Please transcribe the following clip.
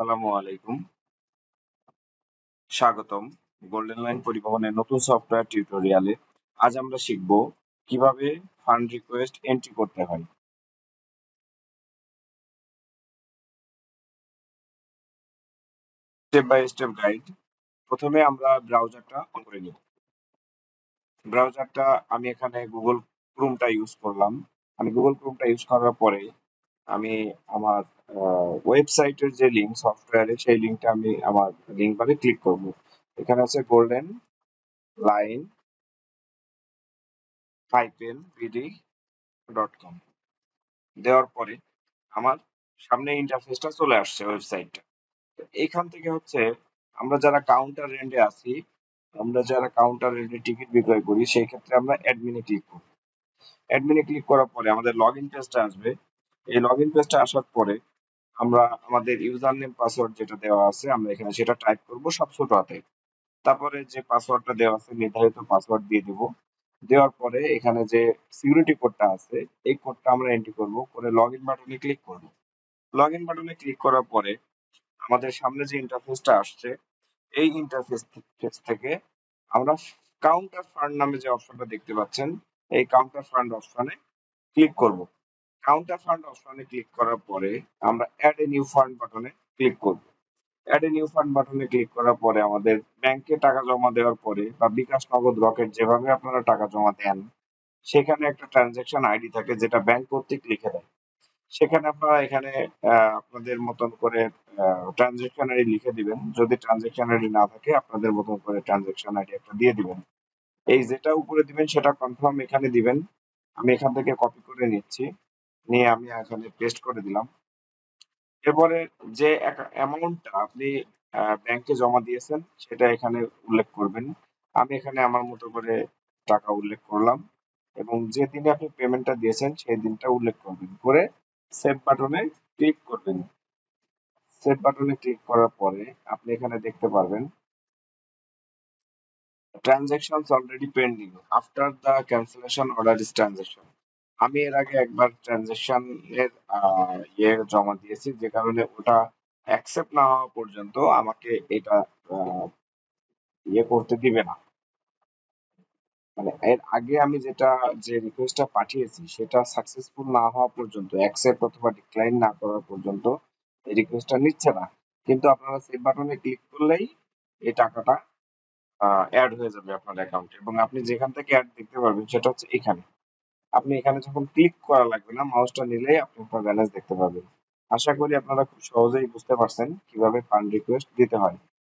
আসসালামু আলাইকুম। স্বাগতম গোল্ডেন লাইন পরিবহনের নতুন সফটওয়্যার টিউটোরিয়ালে আজ আমরা শিখব কীভাবে ফান্ড রিকোয়েস্ট এন্ট্রি করতে হয়। স্টেপ বাই স্টেপ গাইড প্রথমে আমরা ব্রাউজারটা অন করে নিব। ব্রাউজারটা আমি এখানে গুগল ক্রোমটা ইউজ করলাম। আমি গুগল ক্রোমটা ইউজ করার পরে আমি আমার ওয়েবসাইটের যে লিঙ্ক সফটওয়্যারে সেই লিঙ্কটা আমি আমার লিঙ্ক বারে ক্লিক করব। এখানে আছে golden line hyphen BD dot com দেওয়ার পরে আমার সামনে ইন্টারফেসটা চলে আসছে ওয়েবসাইটটা এইখান থেকে হচ্ছে আমরা যারা কাউন্টার রেন্টে আছি, আমরা যারা কাউন্টার রেন্টে টিকিট বিক্রয় করি, সেই ক্ষেত্রে আমরা অ্যাডমিনে ক্লিক করব। অ্যাডমিনে ক্লিক করার পরে আমাদের লগ ইন পেজটা আসবে। এই লগ ইন পেজটা আসার পরে আমরা আমাদের ইউজার নেম পাসওয়ার্ড যেটা দেওয়া আছে, আমরা এখানে সেটা টাইপ করব সব ছোট হাতে তারপরে যে পাসওয়ার্ডটা দেওয়া আছে, নির্ধারিত পাসওয়ার্ড দিয়ে দিব। দেওয়ার পরে এখানে যে সিকিউরিটি কোডটা আছে, এই কোডটা আমরা এন্ট্রি করব। করে লগ ইন বাটনে ক্লিক করব। লগ ইন বাটনে ক্লিক করার পরে আমাদের সামনে যে ইন্টারফেসটা আসছে, এই ইন্টারফেস থেকে আমরা কাউন্টার ফান্ড নামে যে অপশনটা দেখতে পাচ্ছেন, এই কাউন্টার ফান্ড অপশনে ক্লিক করব। কাউন্টার ফান্ড অপশনে ক্লিক করার পরে আমরা অ্যাড এ নিউ ফান্ড বাটনে ক্লিক করব। অ্যাড এ নিউ ফান্ড বাটনে ক্লিক করার পরে আমাদের ব্যাংকে টাকা জমা দেওয়ার পরে বা বিকাশ নগদ রকেট যেভাবে আপনারা টাকা জমা দেন, সেখানে একটা ট্রানজ্যাকশন আইডি থাকে যেটা ব্যাংক কর্তৃক লিখে দেয়। সেখানে আপনারা এখানে আপনাদের মতন করে ট্রানজ্যাকশন আইডি লিখে দিবেন। যদি ট্রানজ্যাকশন আইডি না থাকে, আপনাদের মতন করে ট্রানজ্যাকশন আইডি একটা দিয়ে দিবেন। এই যেটা উপরে দিবেন, সেটা কনফার্ম এখানে দিবেন। আমি এখান থেকে কপি করে নিচ্ছি। নিয়ে আমি এখানে পেস্ট করে দিলাম। এরপরে যে অ্যামাউন্টটা আপনি ব্যাংকে জমা দিয়েছেন, সেটা এখানে উল্লেখ করবেন। আমি এখানে আমার মতো করে টাকা উল্লেখ করলাম এবং যে দিনে আপনি পেমেন্টটা দিয়েছেন, সেই দিনটা উল্লেখ করবেন। করে সেভ বাটনে ক্লিক করবেন। সেভ বাটনে ক্লিক করার পরে আপনি এখানে দেখতে পারবেন transactions already pending after the cancellation order transaction আমি এর আগে একবার ট্রানজাকশন এর ইয়ে জমা দিয়েছি, যে কারণে ওটা অ্যাকসেপ্ট না হওয়া পর্যন্ত আমাকে এটা ইয়ে করতে দিবে না। মানে এর আগে আমি যেটা, যে রিকোয়েস্টটা পাঠিয়েছি, সেটা সাকসেসফুল না হওয়া পর্যন্ত অ্যাকসেপ্ট অথবা ডিক্লাইন না করা পর্যন্ত এই রিকোয়েস্টটা নিচ্ছে না। কিন্তু আপনারা সেভ বাটনে ক্লিক করলেই এই টাকাটা অ্যাড হয়ে যাবে আপনার অ্যাকাউন্টে এবং আপনি যেখান থেকে অ্যাড দেখতে পারবেন, সেটা হচ্ছে এখানে। আপনি এখানে যখন ক্লিক করা লাগবে না মাউসটা নিলেই আপনি আপনার ব্যালেন্স দেখতে পাবেন। আশা করি আপনারা খুব সহজেই বুঝতে পারছেন কীভাবে ফান্ড রিকোয়েস্ট দিতে হয়।